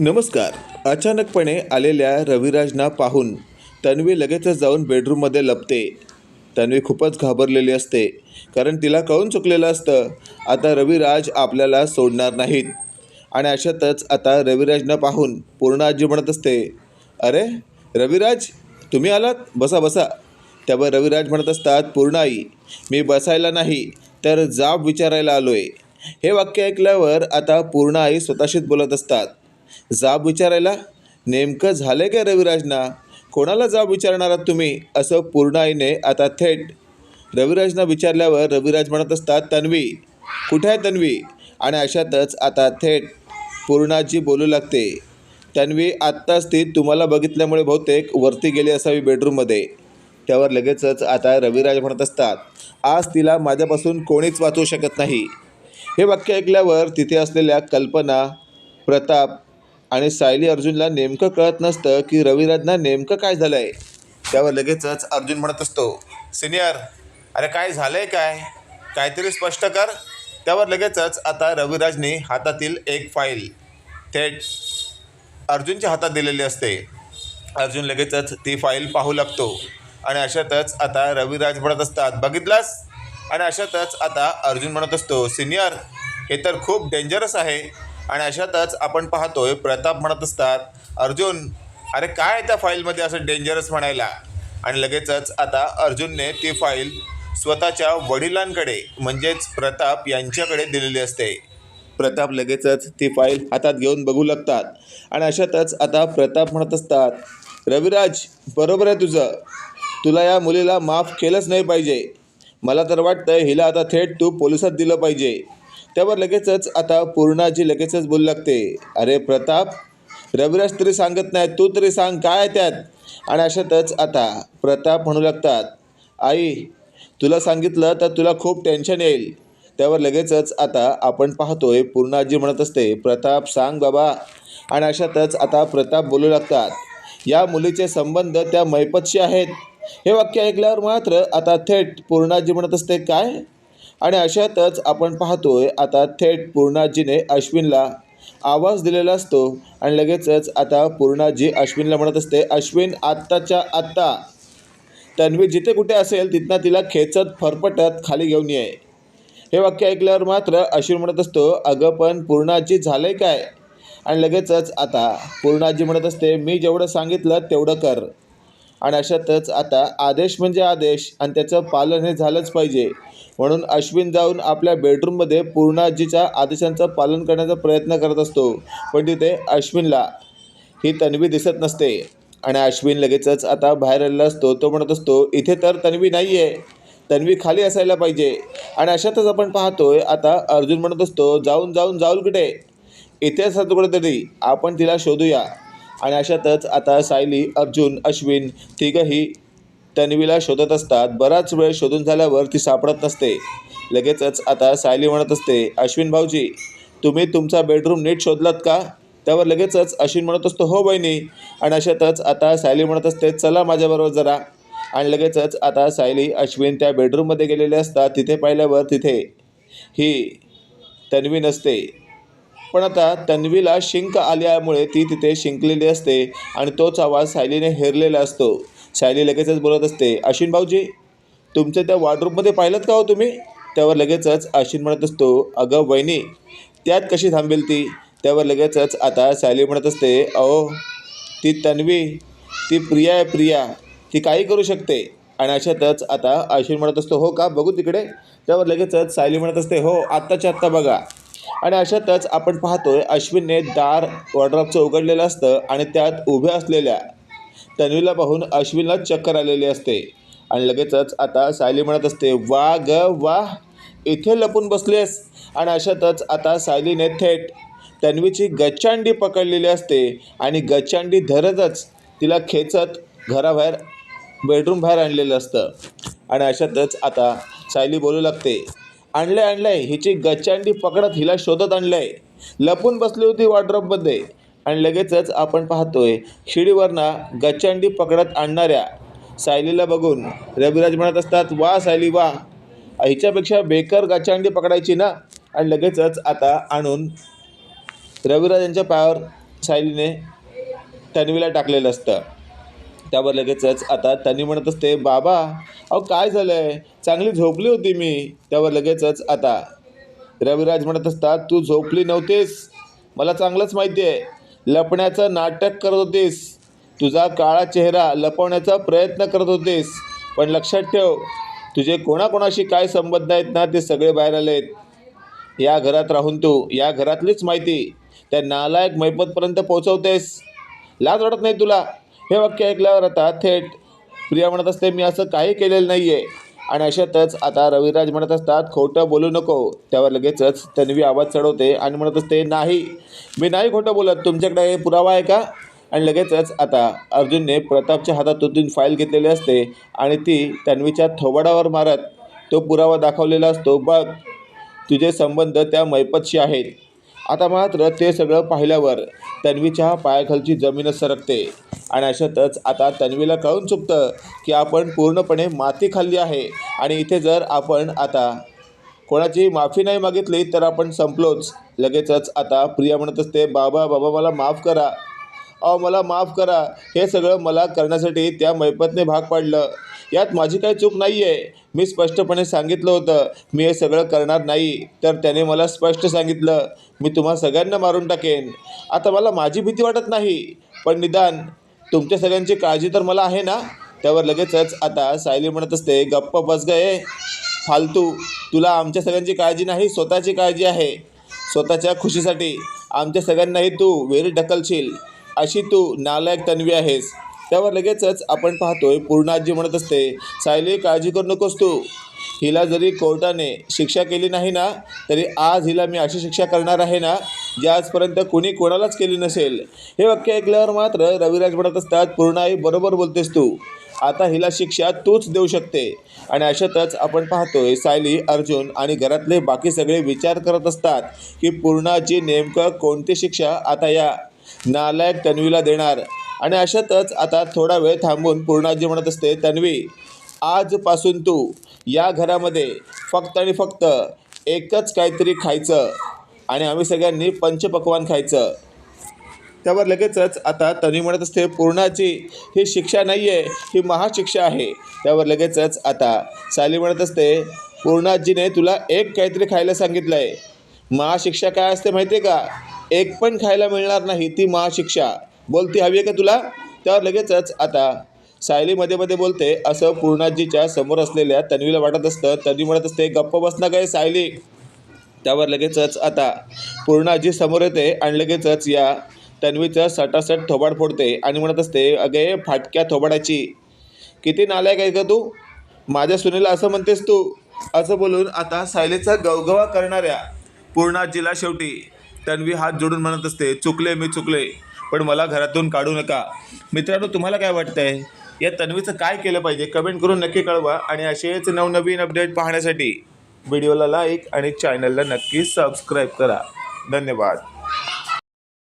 नमस्कार. अचानकपणे आलेल्या रविराजना पाहून तन्वी लगेचच जाऊन बेडरूममध्ये लपते. तन्वी खूपच घाबरलेली असते कारण तिला कळून चुकलेलं असतं आता रविराज आपल्याला सोडणार नाहीत. आणि अशातच आता रविराजना पाहून पूर्ण आजी म्हणत असते अरे रविराज तुम्ही आलात? बसा बसा. त्यावर रविराज म्हणत असतात पूर्ण आई मी बसायला नाही तर जाब विचारायला आलो आहे हे वाक्य ऐकल्यावर आता पूर्ण आई स्वतःशीच बोलत असतात. जाब विचारायला? नेमकं झालं काय रविराजना? कोणाला जाब विचारणार आहात तुम्ही? असं पूर्ण आईने आता थेट रविराजना विचारल्यावर रविराज म्हणत असतात तन्वी कुठे आहे तन्वी? आणि अशातच आता थेट पूर्णाजी बोलू लागते तन्वी आत्ताच ती तुम्हाला बघितल्यामुळे बहुतेक वरती गेली असावी बेडरूममध्ये. त्यावर लगेचच आता रविराज म्हणत असतात आज तिला माझ्यापासून कोणीच वाचवू शकत नाही. हे वाक्य ऐकल्यावर तिथे असलेल्या कल्पना प्रताप आणि सायली अर्जुनला नेमकं कळत नसतं की रविराजना नेमकं काय झालं आहे त्यावर लगेचच अर्जुन म्हणत असतो सिनियर अरे काय झालं आहे काय? काहीतरी स्पष्ट कर. त्यावर लगेचच आता रविराजने हातातील एक फाईल थेट अर्जुनच्या हातात दिलेली असते. अर्जुन लगेचच ती फाईल पाहू लागतो आणि अशातच आता रविराज म्हणत असतात बघितलास? आणि अशातच आता अर्जुन म्हणत असतो सिनियर हे तर खूप डेंजरस आहे. आणि अशातच आपण पाहतोय प्रताप म्हणत असतात अर्जुन अरे काय आहे त्या फाईलमध्ये असं डेंजरस म्हणायला? आणि लगेचच आता अर्जुनने ती फाईल स्वतःच्या वडिलांकडे म्हणजेच प्रताप यांच्याकडे दिलेली असते. प्रताप लगेचच ती फाईल हातात घेऊन बघू लागतात. आणि अशातच आता प्रताप म्हणत असतात रविराज बरोबर आहे तुझं. तुला या मुलीला माफ केलंच नाही पाहिजे. मला तर वाटतं हिला आता थेट तू पोलिसात दिलं पाहिजे. त्यावर लगेचच आता पूर्णाजी लगेचच बोलू लागते. अरे प्रताप रविराज तरी सांगत नाही तू तरी सांग काय आहे त्यात? आणि अशातच आता प्रताप म्हणू लागतात आई तुला सांगितलं तर तुला खूप टेन्शन येईल. त्यावर लगेचच आता आपण पाहतोय पूर्णाजी म्हणत असते प्रताप सांग बाबा. आणि अशातच आता प्रताप बोलू लागतात या मुलीचे संबंध त्या मैपतशी आहेत. हे वाक्य ऐकल्यावर मात्र आता थेट पूर्णाजी म्हणत असते काय? आणि अशातच आपण पाहतोय आता थेट पूर्णाजीने अश्विनला आवाज दिलेला असतो आणि लगेचच आता पूर्णाजी अश्विनला म्हणत असते अश्विन आत्ताच्या आत्ता. तन्वी जिथे कुठे असेल तिथनं तिला खेचत फरफटत खाली घेऊन ये. हे वाक्य ऐकल्यावर मात्र अश्विन म्हणत असतो अगं पण पूर्णाजी झालंय काय? आणि लगेचच आता पूर्णाजी म्हणत असते मी जेवढं सांगितलं तेवढं कर. आणि अशातच आता आदेश म्हणजे आदेश आणि त्याचं पालन हे झालंच पाहिजे. म्हणून अश्विन जाऊन आपल्या बेडरूममध्ये पूर्णाजीच्या आदेशांचं पालन करण्याचा प्रयत्न करत असतो. पण तिथे अश्विनला ही तन्वी दिसत नसते. आणि अश्विन लगेचच आता बाहेर आलेला असतो. तो म्हणत असतो इथे तर तन्वी नाही आहे तन्वी खाली असायला पाहिजे. आणि अशातच आपण पाहतोय आता अर्जुन म्हणत असतो जाऊन जाऊन जाऊल कुठे? इथे असतात कुठेतरी. आपण तिला शोधूया. आणि अशातच आता सायली अर्जुन अश्विन तिघंही तन्वीला शोधत असतात. बराच वेळ शोधून झाल्यावर ती सापडत नसते. लगेचच आता सायली म्हणत असते अश्विन भाऊजी तुम्ही तुमचा बेडरूम नीट शोधलात का? त्यावर लगेचच अश्विन म्हणत असतो हो बहिणी. आणि अशातच आता सायली म्हणत असते चला माझ्याबरोबर जरा. आणि लगेचच आता सायली अश्विन त्या बेडरूममध्ये गेलेले असतात तिथे पाहिल्यावर तिथे ही तन्वी नसते. पण आता तन्वीला शिंक आल्यामुळे ती तिथे शिंकलेली असते आणि तोच आवाज सायलीने हेरलेला असतो. सायली लगेचच बोलत असते अश्विन भाऊजी तुमच्या त्या वॉर्डरूममध्ये पाहिलं का हो तुम्ही? त्यावर लगेचच अश्विन म्हणत असतो अगं वहिनी त्यात कशी थांबेल ती? त्यावर लगेचच आता सायली म्हणत असते अहो ती तन्वी ती प्रिया आहे प्रिया ती काही करू शकते. आणि अशातच आता अश्विन म्हणत असतो हो का बघू तिकडे. त्यावर लगेचच सायली म्हणत असते हो आत्ताच्या आत्ता बघा. आणि अशातच आपण पाहतोय अश्विनने दार वॉर्ड्रॉपचं उघडलेलं असतं आणि त्यात उभ्या असलेल्या तन्वीला पाहून अश्विनला चक्कर आलेली असते. आणि लगेचच आता सायली म्हणत असते वा ग वा इथे लपून बसलेस. आणि अशातच आता सायलीने थेट तन्वीची गच्चांडी पकडलेली असते. आणि गच्चांडी धरतच तिला खेचत घराबाहेर बेडरूम बाहेर आणलेलं असतं. आणि अशातच आता सायली बोलू लागते आणलंय आणलंय हिची गच्चांडी पकडत हिला शोधत आणलंय. लपून बसली होती वॉर्ड्रॉपमध्ये आणि लगेचच आपण पाहतोय शिडीवरनं गच्चांडी पकडत आणणाऱ्या सायलीला बघून रविराज म्हणत असतात वा सायली वा. हिच्यापेक्षा बेकर गच्चांडी पकडायची ना? आणि लगेचच आता आणून रविराज यांच्या पायावर सायलीने तन्वीला टाकलेलं असतं. त्यावर लगेचच आता तन्वी म्हणत असते बाबा अहो काय झालं आहे चांगली झोपली होती मी. त्यावर लगेचच आता रविराज म्हणत असतात तू झोपली नव्हतीस. मला चांगलंच माहिती आहे. लपण्याचं नाटक करत होतीस. तुझा काळा चेहरा लपवण्याचा प्रयत्न करत होतीस. पण लक्षात ठेव तुझे कोणाकोणाशी काय संबंध आहेत ना ते सगळे बाहेर आले आहेत या घरात राहून तू या घरातलीच माहिती. त्या नालायक मैपतपर्यंत पोहोचवतेस. लाज वाटत नाही तुला? हे वाक्य ऐकल्यावर आता थेट प्रिया म्हणत असते मी असं काही केलेलं नाही आहे आणि अशातच आता रविराज म्हणत असतात खोटं बोलू नको. त्यावर लगेचच तन्वी आवाज चढवते आणि म्हणत असते नाही मी नाही खोटं बोलत. तुमच्याकडे हे पुरावा आहे का? आणि लगेचच आता अर्जुनने प्रतापच्या हातातून फाईल घेतलेली असते आणि ती तन्वीच्या थोबाडावर मारत तो पुरावा दाखवलेला असतो बघ तुझे संबंध त्या मैपतशी आहेत. आता मात्र ते सगळं पाहिल्यावर तन्वीच्या पायाखालची जमीनच सरकते. आणि अशातच आता तन्वीला कळून चुकतं की आपण पूर्णपणे माती खाल्ली आहे. आणि इथे जर आपण आता कोणाची माफी नाही मागितली तर आपण संपलोच. लगेचच आता प्रिया म्हणत असते बाबा बाबा मला माफ करा. अहो मला माफ करा. हे सगळं मला करण्यासाठी त्या मैपतने भाग पाडलं. यात माझी काही चूक नाही आहे मी स्पष्टपणे सांगितलं होतं मी हे सगळं करणार नाही. तर त्याने मला स्पष्ट सांगितलं मी तुम्हा सगळ्यांना मारून टाकेन. आता मला माझी भीती वाटत नाही. पण निदान तुमच्या सगळ्यांची काळजी तर मला आहे ना? त्यावर लगेचच आता सायली म्हणत असते गप्प बस गए फालतू. तुला आमच्या सगळ्यांची काळजी नाही स्वतःची काळजी आहे. स्वतःच्या खुशीसाठी. आमच्या सगळ्यांनाही तू वेरी ढकलशील. अशी तू नालायक तन्वी आहेस. त्यावर लगेचच आपण पाहतोय पूर्णाजी म्हणत असते सायली काळजी करू नकोस तू. हिला जरी कोर्टाने शिक्षा केली नाही ना तरी आज हिला मी अशी शिक्षा करणार आहे ना जी आजपर्यंत कुणी कोणालाच केली नसेल. हे वाक्य ऐकल्यावर मात्र रविराज म्हणत असतात पूर्णाई बरोबर बोलतेस तू. आता हिला शिक्षा तूच देऊ शकते. आणि अशातच आपण पाहतोय सायली अर्जुन आणि घरातले बाकी सगळे विचार करत असतात की पूर्णाची नेमकं कोणती शिक्षा आता या नालायक तन्वीला देणार. आणि अशातच आता थोडा वेळ थांबून पूर्णाजी म्हणत असते तन्वी आजपासून तू या घरामध्ये फक्त आणि फक्त एकच काहीतरी खायचं आणि आम्ही सगळ्यांनी पंचपक्वान खायचं. त्यावर लगेचच आता तन्वी म्हणत असते पूर्णाची ही शिक्षा नाही आहे ही महाशिक्षा आहे. त्यावर लगेचच आता साली म्हणत असते पूर्णाजीने तुला एक काहीतरी खायला सांगितलं आहे महाशिक्षा काय असते माहिती आहे का? एक पण खायला मिळणार नाही ती महाशिक्षा. बोलती हवी आहे का तुला? त्यावर लगेचच आता सायली मध्ये मध्ये बोलते असं पूर्णाजीच्या समोर असलेल्या तन्वीला वाटत असतं. तन्वी म्हणत असते गप्प बसणं काय सायली. त्यावर लगेचच आता पूर्णाजी समोर येते आणि लगेचच या तन्वीचं सटासट थोबाड फोडते आणि म्हणत असते अगे फाटक्या थोबाडाची. किती नालायक आहे का तू? माझ्या सुनेला असं म्हणतेस तू? असं बोलून आता सायलीचा गवगवा करणाऱ्या पूर्णाजीला शेवटी तन्वी हात जोडून म्हणत असते चुकले मी चुकले पण मला घरातून काढू नका. मित्रांनो तुम्हाला काय वाटतं आहे या तन्वीचं काय केलं पाहिजे? कमेंट करून नक्की कळवा आणि असेच नवनवीन अपडेट पाहण्यासाठी व्हिडिओला लाईक आणि चॅनलला नक्की सबस्क्राईब करा. धन्यवाद.